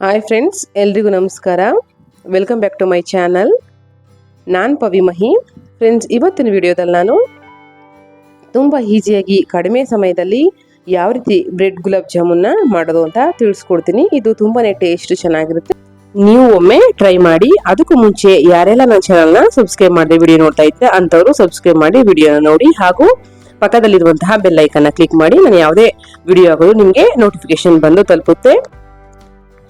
Hi friends ಎಲ್ರಿಗೂ ನಮಸ್ಕಾರ. Welcome back to my channel ನಾನು ಪವಿಮಹಿ ಫ್ರೆಂಡ್ಸ್ ಇವತ್ತಿನ ವಿಡಿಯೋದಲ್ಲಿ ನಾನು ತುಂಬ ಈಸಿಯಾಗಿ ಕಡಿಮೆ ಸಮಯದಲ್ಲಿ ಯಾವ ರೀತಿ ಬ್ರೆಡ್ ಗುಲಾಬ್ ಜಾಮೂನ್ನ ಮಾಡೋದು ಅಂತ ತಿಳಿಸ್ಕೊಡ್ತೀನಿ. ಇದು ತುಂಬಾ ಟೇಸ್ಟ್ ಚೆನ್ನಾಗಿರುತ್ತೆ. ನೀವು ಒಮ್ಮೆ ಟ್ರೈ ಮಾಡಿ, ಅದಕ್ಕೂ ಮುಂಚೆ ಯಾರೆಲ್ಲ ನನ್ನ ಚಾನಲ್ನ ಸಬ್ಸ್ಕ್ರೈಬ್ ಮಾಡಿ ವಿಡಿಯೋ ನೋಡ್ತಾ ಇದ್ದೆ ಅಂಥವರು ಸಬ್ಸ್ಕ್ರೈಬ್ ಮಾಡಿ ವಿಡಿಯೋನ ನೋಡಿ. ಹಾಗೂ ಪಕ್ಕದಲ್ಲಿರುವಂತಹ ಬೆಲ್ಲೈಕನ್ನ ಕ್ಲಿಕ್ ಮಾಡಿ. ನಾನು ಯಾವುದೇ ವಿಡಿಯೋ ಆಗೋದು ನಿಮಗೆ ನೋಟಿಫಿಕೇಶನ್ ಬಂದು ತಲುಪುತ್ತೆ.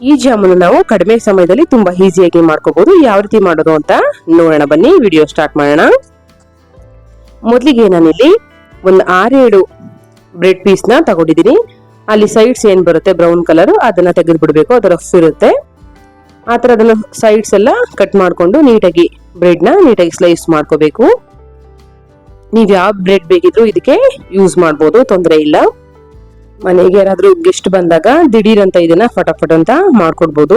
ಈ ಜಾಮೂನು ನಾವು ಕಡಿಮೆ ಸಮಯದಲ್ಲಿ ತುಂಬಾ ಈಸಿಯಾಗಿ ಮಾಡ್ಕೋಬಹುದು ಯಾವ ರೀತಿ ಮಾಡೋದು ಅಂತ ನೋಡೋಣ. ಬನ್ನಿ ವಿಡಿಯೋ ಸ್ಟಾರ್ಟ್ ಮಾಡೋಣ. ಮೊದಲಿಗೆ ನಾನಿಲ್ಲಿ ಒಂದು ಆರೇಳು ಬ್ರೆಡ್ ಪೀಸ್ನ ತಗೊಂಡಿದ್ದೀನಿ. ಅಲ್ಲಿ ಸೈಡ್ಸ್ ಏನ್ ಬರುತ್ತೆ? ಬ್ರೌನ್ ಕಲರ್ ಅದನ್ನ ತೆಗೆದು ಬಿಡಬೇಕು ಅದು ರಫ್ ಇರುತ್ತೆ. ಆ ಥರ ಅದನ್ನ ಸೈಡ್ಸ್ ಎಲ್ಲ ಕಟ್ ಮಾಡಿಕೊಂಡು ನೀಟಾಗಿ ಬ್ರೆಡ್ನ ನೀಟಾಗಿ ಸ್ಲೈಸ್ ಮಾಡ್ಕೋಬೇಕು. ನೀವು ಯಾವ ಬ್ರೆಡ್ ಬೇಕಿದ್ರು ಇದಕ್ಕೆ ಯೂಸ್ ಮಾಡ್ಬೋದು, ತೊಂದರೆ ಇಲ್ಲ. ಮನೆಗೆ ಯಾರಾದ್ರೂ ಗೆಸ್ಟ್ ಬಂದಾಗ ದಿಢೀರ್ ಅಂತ ಇದನ್ನ ಫಟಾಫಟ್ ಅಂತ ಮಾಡ್ಕೊಡ್ಬೋದು.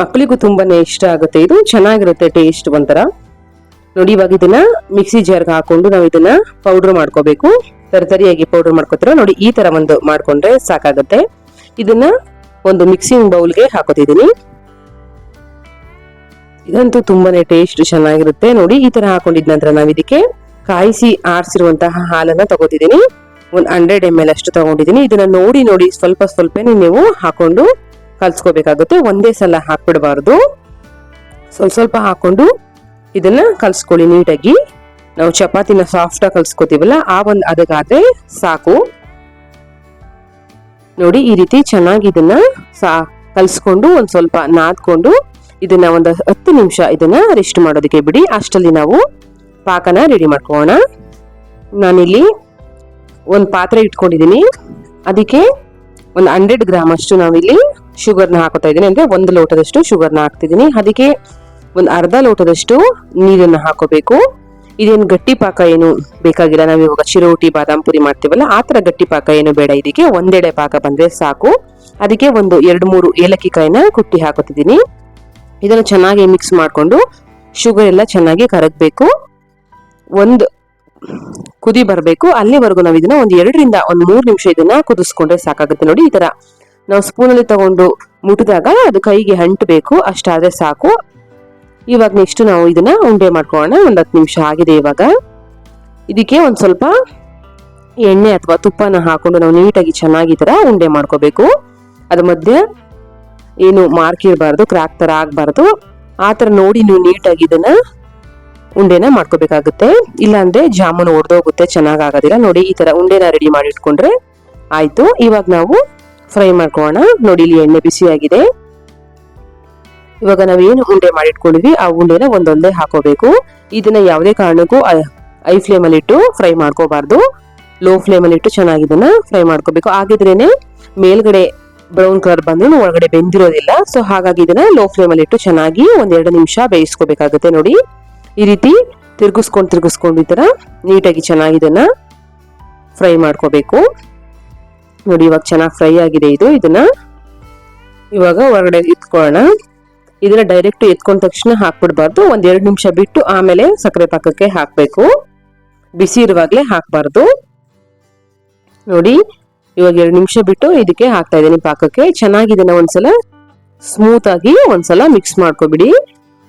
ಮಕ್ಕಳಿಗೂ ತುಂಬಾನೇ ಇಷ್ಟ ಆಗುತ್ತೆ ಇದು. ಚೆನ್ನಾಗಿರುತ್ತೆ ಟೇಸ್ಟ್ ಒಂಥರ. ನೋಡಿ ಇವಾಗ ಇದನ್ನ ಮಿಕ್ಸಿ ಜಾರ್ಗೆ ಹಾಕೊಂಡು ನಾವು ಇದನ್ನ ಪೌಡರ್ ಮಾಡ್ಕೋಬೇಕು. ತರತರಿಯಾಗಿ ಪೌಡರ್ ಮಾಡ್ಕೋತೀರ? ನೋಡಿ ಈ ತರ ಒಂದು ಮಾಡ್ಕೊಂಡ್ರೆ ಸಾಕಾಗುತ್ತೆ. ಇದನ್ನ ಒಂದು ಮಿಕ್ಸಿಂಗ್ ಬೌಲ್ಗೆ ಹಾಕೋತಿದ್ದೀನಿ. ಇದಂತೂ ತುಂಬಾನೇ ಟೇಸ್ಟ್ ಚೆನ್ನಾಗಿರುತ್ತೆ. ನೋಡಿ ಈ ತರ ಹಾಕೊಂಡಿದ ನಂತರ ನಾವು ಇದಕ್ಕೆ ಕಾಯಿಸಿ ಆರಿಸಿರುವಂತಹ ಹಾಲನ್ನ ತಗೋತಿದ್ದೀನಿ. ಒಂದು ಹಂಡ್ರೆಡ್ ಎಂ ಎಲ್ ಅಷ್ಟು ತಗೊಂಡಿದ್ದೀನಿ. ಇದನ್ನ ನೋಡಿ ನೋಡಿ ಸ್ವಲ್ಪ ಸ್ವಲ್ಪನೇ ನೀವು ಹಾಕೊಂಡು ಕಲ್ಸ್ಕೋಬೇಕಾಗುತ್ತೆ. ಒಂದೇ ಸಲ ಹಾಕ್ಬಿಡಬಾರ್ದು. ಸ್ವಲ್ಪ ಸ್ವಲ್ಪ ಹಾಕೊಂಡು ಇದನ್ನ ಕಲ್ಸ್ಕೊಳ್ಳಿ ನೀಟಾಗಿ. ನಾವು ಚಪಾತಿನ ಸಾಫ್ಟ್ ಆಗಿ ಕಲ್ಸ್ಕೋತೀವಲ್ಲ, ಆ ಒಂದು ಅದಕ್ಕಾದ್ರೆ ಸಾಕು. ನೋಡಿ, ಈ ರೀತಿ ಚೆನ್ನಾಗಿ ಇದನ್ನ ಸಾ, ಕಲ್ಸ್ಕೊಂಡು ಒಂದ್ ಸ್ವಲ್ಪ ನಾದ್ಕೊಂಡು ಇದನ್ನ ಒಂದು ಹತ್ತು ನಿಮಿಷ ಇದನ್ನ ರೆಸ್ಟ್ ಮಾಡೋದಕ್ಕೆ ಬಿಡಿ. ಅಷ್ಟಲ್ಲಿ ನಾವು ಪಾಕನ ರೆಡಿ ಮಾಡ್ಕೋಣ ನಾನಿಲ್ಲಿ ಒಂದು ಪಾತ್ರೆ ಇಟ್ಕೊಂಡಿದ್ದೀನಿ ಅದಕ್ಕೆ ಒಂದು ಹಂಡ್ರೆಡ್ ಗ್ರಾಮ್ ಅಷ್ಟು ನಾವಿಲ್ಲಿ ಶುಗರ್ನ ಹಾಕೋತಾ ಇದ್ದೀನಿ. ಅಂದರೆ ಒಂದು ಲೋಟದಷ್ಟು ಶುಗರ್ನ ಹಾಕ್ತಿದ್ದೀನಿ ಅದಕ್ಕೆ ಒಂದು ಅರ್ಧ ಲೋಟದಷ್ಟು ನೀರನ್ನು ಹಾಕೋಬೇಕು. ಇದೇನು ಗಟ್ಟಿ ಪಾಕ ಏನು ಬೇಕಾಗಿಲ್ಲ. ನಾವು ಇವಾಗ ಚಿರೋಟಿ ಬಾದಾಮ್ ಪುರಿ ಮಾಡ್ತೀವಲ್ಲ, ಆ ಥರ ಗಟ್ಟಿ ಪಾಕ ಏನು ಬೇಡ. ಇದಕ್ಕೆ ಒಂದೆಡೆ ಪಾಕ ಬಂದರೆ ಸಾಕು. ಅದಕ್ಕೆ ಒಂದು ಎರಡು ಮೂರು ಏಲಕ್ಕಿ ಕಾಯಿನ ಕುಟ್ಟಿ ಹಾಕೋತಿದ್ದೀನಿ ಇದನ್ನು ಚೆನ್ನಾಗಿ ಮಿಕ್ಸ್ ಮಾಡಿಕೊಂಡು ಶುಗರ್ ಎಲ್ಲ ಚೆನ್ನಾಗಿ ಕರಗಬೇಕು. ಒಂದು ಕುದಿ ಬರಬೇಕು. ಅಲ್ಲಿವರೆಗೂ ನಾವು ಇದನ್ನ ಒಂದು ಎರಡರಿಂದ ಒಂದು ಮೂರು ನಿಮಿಷ ಇದನ್ನ ಕುದಿಸ್ಕೊಂಡ್ರೆ ಸಾಕಾಗುತ್ತೆ ನೋಡಿ ಈ ತರ. ನಾವು ಸ್ಪೂನಲ್ಲಿ ತಗೊಂಡು ಮುಟ್ಟಿದಾಗ ಅದು ಕೈಗೆ ಅಂಟಬೇಕು, ಅಷ್ಟಾದ್ರೆ ಸಾಕು. ಇವಾಗ ನೆಕ್ಸ್ಟ್ ನಾವು ಇದನ್ನ ಉಂಡೆ ಮಾಡ್ಕೊಳ್ಳೋಣ, ಒಂದು ಹತ್ತು ನಿಮಿಷ ಆಗಿದೆ ಇವಾಗ. ಇದಕ್ಕೆ ಒಂದು ಸ್ವಲ್ಪ ಎಣ್ಣೆ ಅಥವಾ ತುಪ್ಪನ ಹಾಕೊಂಡು ನಾವು ನೀಟಾಗಿ ಚೆನ್ನಾಗಿ ತರ ಉಂಡೆ ಮಾಡ್ಕೋಬೇಕು. ಅದ್ರ ಮಧ್ಯೆ ಏನು ಮಾರ್ಕ್ ಇರಬಾರ್ದು ಕ್ರಾಕ್ ತರ ಆಗ್ಬಾರ್ದು. ಆ ತರ ನೋಡಿ ನೀವು ನೀಟಾಗಿ ಇದನ್ನ ಉಂಡೆನ ಮಾಡ್ಕೋಬೇಕಾಗುತ್ತೆ. ಇಲ್ಲಾಂದ್ರೆ ಜಾಮೂನ್ ಒಡೆದೋಗುತ್ತೆ ಚೆನ್ನಾಗ್ ಆಗೋದಿಲ್ಲ ನೋಡಿ, ಈ ತರ ಉಂಡೆನ ರೆಡಿ ಮಾಡಿ ಇಟ್ಕೊಂಡ್ರೆ ಆಯ್ತು. ಇವಾಗ ನಾವು ಫ್ರೈ ಮಾಡ್ಕೊಳ್ಳೋಣ. ನೋಡಿ, ಇಲ್ಲಿ ಎಣ್ಣೆ ಬಿಸಿಯಾಗಿದೆ. ಇವಾಗ ಏನು ಉಂಡೆ ಮಾಡಿ ಇಟ್ಕೊಂಡಿದ್ವಿ ಆ ಉಂಡೆನ ಒಂದೊಂದೇ ಹಾಕೋಬೇಕು. ಇದನ್ನ ಯಾವುದೇ ಕಾರಣಕ್ಕೂ ಐ ಫ್ಲೇಮ್ ಅಲ್ಲಿ ಇಟ್ಟು ಫ್ರೈ ಮಾಡ್ಕೋಬಾರ್ದು. ಲೋ ಫ್ಲೇಮ್ ಅಲ್ಲಿ ಇಟ್ಟು ಚೆನ್ನಾಗಿ ಇದನ್ನ ಫ್ರೈ ಮಾಡ್ಕೋಬೇಕು. ಆಗಿದ್ರೇನೆ ಮೇಲ್ಗಡೆ ಬ್ರೌನ್ ಕಲರ್ ಬಂದ್ರು ಒಳಗಡೆ ಬೆಂದಿರೋದಿಲ್ಲ. ಸೊ ಹಾಗಾಗಿ ಇದನ್ನ ಲೋ ಫ್ಲೇಮ್ ಅಲ್ಲಿ ಇಟ್ಟು ಚೆನ್ನಾಗಿ ಒಂದೆರಡು ನಿಮಿಷ ಬೇಯಿಸ್ಕೋಬೇಕಾಗುತ್ತೆ. ನೋಡಿ ಈ ರೀತಿ ತಿರುಗಿಸ್ಕೊಂಡು ತಿರುಗಿಸ್ಕೊಂಡು ಈ ಥರ ನೀಟಾಗಿ ಚೆನ್ನಾಗಿ ಇದನ್ನ ಫ್ರೈ ಮಾಡ್ಕೋಬೇಕು. ನೋಡಿ, ಇವಾಗ ಚೆನ್ನಾಗಿ ಫ್ರೈ ಆಗಿದೆ ಇದು. ಇದನ್ನು ಇವಾಗ ಹೊರಗಡೆ ಎತ್ಕೊಳ್ಳೋಣ. ಇದನ್ನ ಡೈರೆಕ್ಟ್ ಎತ್ಕೊಂಡ ತಕ್ಷಣ ಹಾಕ್ಬಿಡ್ಬಾರ್ದು. ಒಂದು ಎರಡು ನಿಮಿಷ ಬಿಟ್ಟು ಆಮೇಲೆ ಸಕ್ಕರೆ ಪಾಕಕ್ಕೆ ಹಾಕಬೇಕು. ಬಿಸಿ ಇರುವಾಗಲೇ ಹಾಕಬಾರ್ದು. ನೋಡಿ, ಇವಾಗ ಎರಡು ನಿಮಿಷ ಬಿಟ್ಟು ಇದಕ್ಕೆ ಹಾಕ್ತಾ ಇದ್ದೀನಿ ಪಾಕಕ್ಕೆ. ಚೆನ್ನಾಗಿ ಇದನ್ನ ಒಂದ್ಸಲ ಸ್ಮೂತ್ ಆಗಿ ಒಂದ್ಸಲ ಮಿಕ್ಸ್ ಮಾಡ್ಕೊಬಿಡಿ.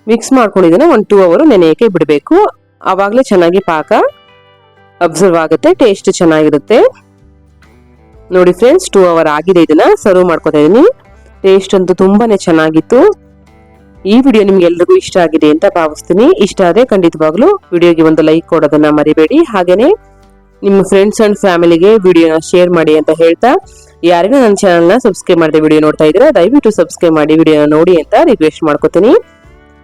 ಮಿಕ್ಸ್ ಮಾಡ್ಕೊಂಡಿದ್ದನ್ನ ಒಂದು ಟೂ ಅವರು ನೆನೆಯಕ್ಕೆ ಬಿಡಬೇಕು. ಆವಾಗಲೇ ಚೆನ್ನಾಗಿ ಪಾಕ ಅಬ್ಸರ್ವ್ ಆಗುತ್ತೆ ಟೇಸ್ಟ್ ಚೆನ್ನಾಗಿರುತ್ತೆ. ನೋಡಿ ಫ್ರೆಂಡ್ಸ್ ಟೂ ಅವರ್ ಆಗಿದೆ ಇದನ್ನ ಸರ್ವ್ ಮಾಡ್ಕೊತಾ ಇದ್ದೀನಿ ಟೇಸ್ಟ್ ಅಂತೂ ತುಂಬಾನೇ ಚೆನ್ನಾಗಿತ್ತು. ಈ ವಿಡಿಯೋ ನಿಮ್ಗೆ ಎಲ್ರಿಗೂ ಇಷ್ಟ ಆಗಿದೆ ಅಂತ ಭಾವಿಸ್ತೀನಿ. ಇಷ್ಟ ಆದರೆ ಖಂಡಿತವಾಗ್ಲೂ ವಿಡಿಯೋಗೆ ಒಂದು ಲೈಕ್ ಕೊಡೋದನ್ನ ಮರಿಬೇಡಿ. ಹಾಗೇನೆ ನಿಮ್ಮ ಫ್ರೆಂಡ್ಸ್ ಅಂಡ್ ಫ್ಯಾಮಿಲಿಗೆ ವಿಡಿಯೋನ ಶೇರ್ ಮಾಡಿ ಅಂತ ಹೇಳ್ತಾ, ಯಾರಿಗೂ ನನ್ನ ಚಾನಲ್ನ ಸಬ್ಸ್ಕ್ರೈಬ್ ಮಾಡಿದೆ ವಿಡಿಯೋ ನೋಡ್ತಾ ಇದ್ರೆ ದಯವಿಟ್ಟು ಸಬ್ಸ್ಕ್ರೈಬ್ ಮಾಡಿ ವಿಡಿಯೋನ ನೋಡಿ ಅಂತ ರಿಕ್ವೆಸ್ಟ್ ಮಾಡ್ಕೋತೀನಿ.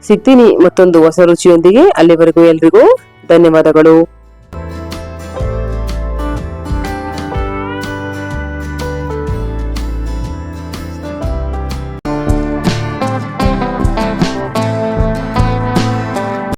ಸಿಗ್ತೀನಿ ಮತ್ತೊಂದು ಹೊಸ ರುಚಿಯೊಂದಿಗೆ. ಅಲ್ಲಿವರೆಗೂ ಎಲ್ರಿಗೂ ಧನ್ಯವಾದಗಳು.